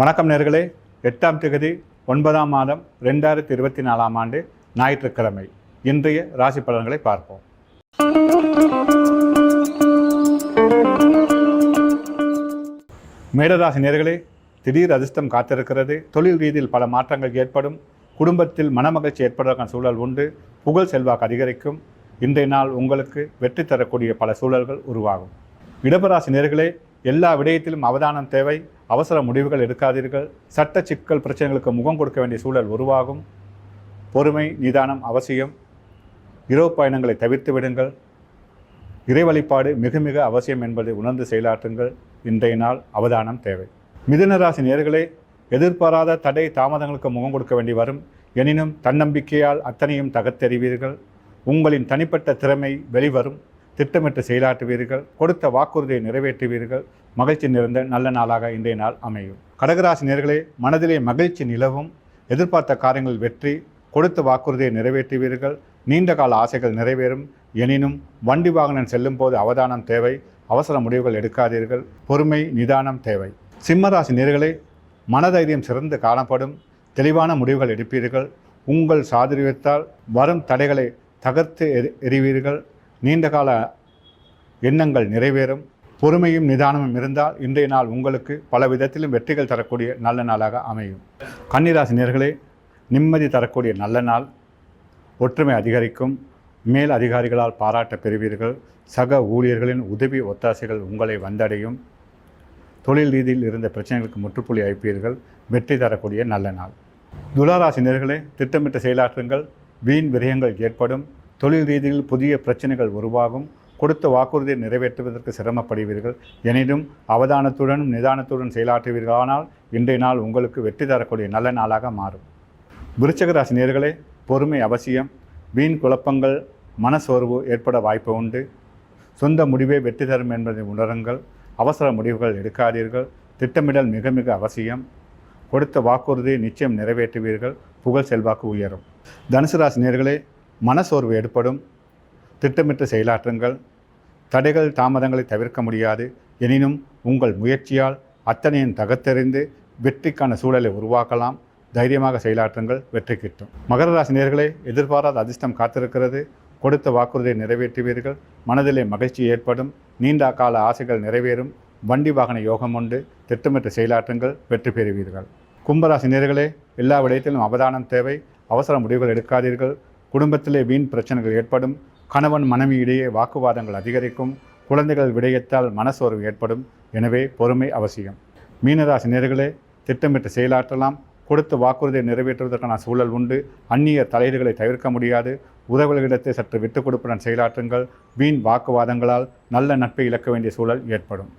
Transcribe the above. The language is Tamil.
வணக்கம் நேர்களே. எட்டாம் தேதி ஒன்பதாம் மாதம் ரெண்டாயிரத்தி இருபத்தி நாலாம் ஆண்டு ஞாயிற்றுக்கிழமை. இன்றைய ராசி பலன்களை பார்ப்போம். மேடராசி நேர்களே திடீர் அதிர்ஷ்டம் காத்திருக்கிறது. தொழில் ரீதியில் பல மாற்றங்கள் ஏற்படும். குடும்பத்தில் மனமகிழ்ச்சி ஏற்படுவதற்கான சூழல் உண்டு. புகழ் செல்வாக்கு அதிகரிக்கும். இன்றைய நாள் உங்களுக்கு வெற்றி தரக்கூடிய பல சூழல்கள் உருவாகும். இடபராசி நேர்களே எல்லா விடயத்திலும் அவதானம் தேவை. அவசர முடிவுகள் எடுக்காதீர்கள். சட்ட சிக்கல் பிரச்சனைகளுக்கு முகம் கொடுக்க வேண்டிய சூழல் உருவாகும். பொறுமை நிதானம் அவசியம். இரவு பயணங்களை தவிர்த்து விடுங்கள். இறை வழிபாடு மிக மிக அவசியம் என்பதை உணர்ந்து செயலாற்றுங்கள். இன்றைய நாள் அவதானம் தேவை. மிதுனராசி நேர்களே எதிர்பாராத தடை தாமதங்களுக்கு முகம் கொடுக்க வேண்டி வரும். எனினும் தன்னம்பிக்கையால் அத்தனையும் தகத்தெறிவீர்கள் உங்களின் தனிப்பட்ட திறமை வெளிவரும். திட்டமிட்டு செயலாற்றுவீர்கள் கொடுத்த வாக்குறுதியை நிறைவேற்றுவீர்கள். மகிழ்ச்சி நிறைந்த நல்ல நாளாக இன்றைய நாள் அமையும். கடகராசி நேர்களே மனதிலே மகிழ்ச்சி நிலவும். எதிர்பார்த்த காரியங்கள் வெற்றி கொடுத்த வாக்குறுதியை நிறைவேற்றுவீர்கள். நீண்ட கால ஆசைகள் நிறைவேறும். எனினும் வண்டி வாகனம் செல்லும் போது அவதானம் தேவை. அவசர முடிவுகள் எடுக்காதீர்கள். பொறுமை நிதானம் தேவை. சிம்மராசி நேர்களே மனதைரியம் சிறந்து காணப்படும். தெளிவான முடிவுகள் எடுப்பீர்கள். உங்கள் சாதுரியத்தால் வரும் தடைகளை தகர்த்து எறி- எறிவீர்கள். நீண்டகால எண்ணங்கள் நிறைவேறும் பொறுமையும் நிதானமும் இருந்தால் இன்றைய நாள் உங்களுக்கு பல விதத்திலும் வெற்றிகள் தரக்கூடிய நல்ல நாளாக அமையும். கன்னிராசி நேர்களே நிம்மதி தரக்கூடிய நல்ல நாள். ஒற்றுமை அதிகரிக்கும். மேல் அதிகாரிகளால் பாராட்ட பெறுவீர்கள். சக ஊழியர்களின் உதவி ஒத்தாசைகள் உங்களை வந்தடையும். தொழில் ரீதியில் இருந்த பிரச்சனைகளுக்கு முற்றுப்புள்ளி வைப்பீர்கள் வெற்றி தரக்கூடிய நல்ல நாள். துளாராசி நேர்களே திட்டமிட்டு செயலாற்றுங்கள். வீண் விரயங்கள் ஏற்படும். தொழில் ரீதியில் புதிய பிரச்சனைகள் உருவாகும். கொடுத்த வாக்குறுதியை நிறைவேற்றுவதற்கு சிரமப்படுவீர்கள். எனினும் அவதானத்துடனும் நிதானத்துடன் செயலாற்றுவீர்களானால் இன்றைய நாள் உங்களுக்கு வெற்றி தரக்கூடிய நல்ல நாளாக மாறும். விருச்சக ராசி நேர்களே பொறுமை அவசியம். வீண் குழப்பங்கள் மனசோர்வு ஏற்பட வாய்ப்பு உண்டு. சொந்த முடிவே வெற்றி தரும் என்பதை உணருங்கள். அவசர முடிவுகள் எடுக்காதீர்கள். திட்டமிடல் மிக மிக அவசியம். கொடுத்த வாக்குறுதியை நிச்சயம் நிறைவேற்றுவீர்கள். புகழ் செல்வாக்கு உயரும். தனுசு ராசி நேர்களே மனசோர்வு ஏற்படும். திட்டமிட்டு செயலாற்றுங்கள். தடைகள் தாமதங்களை தவிர்க்க முடியாது. எனினும் உங்கள் முயற்சியால் அத்தனையும் தகர்த்தெறிந்து வெற்றிக்கான சூழலை உருவாக்கலாம். தைரியமாக செயலாற்றுங்கள். வெற்றி கிட்டும். மகர ராசி நேர்களை எதிர்பாராத அதிர்ஷ்டம் காத்திருக்கிறது. கொடுத்த வாக்குறுதியை நிறைவேற்றுவீர்கள். மனதிலே மகிழ்ச்சி ஏற்படும். நீண்ட கால ஆசைகள் நிறைவேறும். வண்டி வாகன யோகம் உண்டு. திட்டமிட்டு செயலாற்றுங்கள். வெற்றி பெறுவீர்கள். கும்பராசி நேர்களே எல்லா விடயத்திலும் அவதானம் தேவை. அவசர முடிவுகள் எடுக்காதீர்கள். குடும்பத்திலே வீண் பிரச்சனைகள் ஏற்படும். கணவன் மனைவி இடையே வாக்குவாதங்கள் அதிகரிக்கும். குழந்தைகள் விடயத்தால் மனசோர்வு ஏற்படும். எனவே பொறுமை அவசியம். மீனராசி நேர்களே திட்டமிட்டு செயலாற்றலாம். கொடுத்த வாக்குறுதியை நிறைவேற்றுவதற்கான சூழல் உண்டு. அந்நிய தலையீடுகளை தவிர்க்க முடியாது. உறவுகளிடத்தை சற்று விட்டுக் கொடுப்புடன் செயலாற்றுங்கள். வீண் வாக்குவாதங்களால் நல்ல நட்பை இழக்க வேண்டிய சூழல் ஏற்படும்.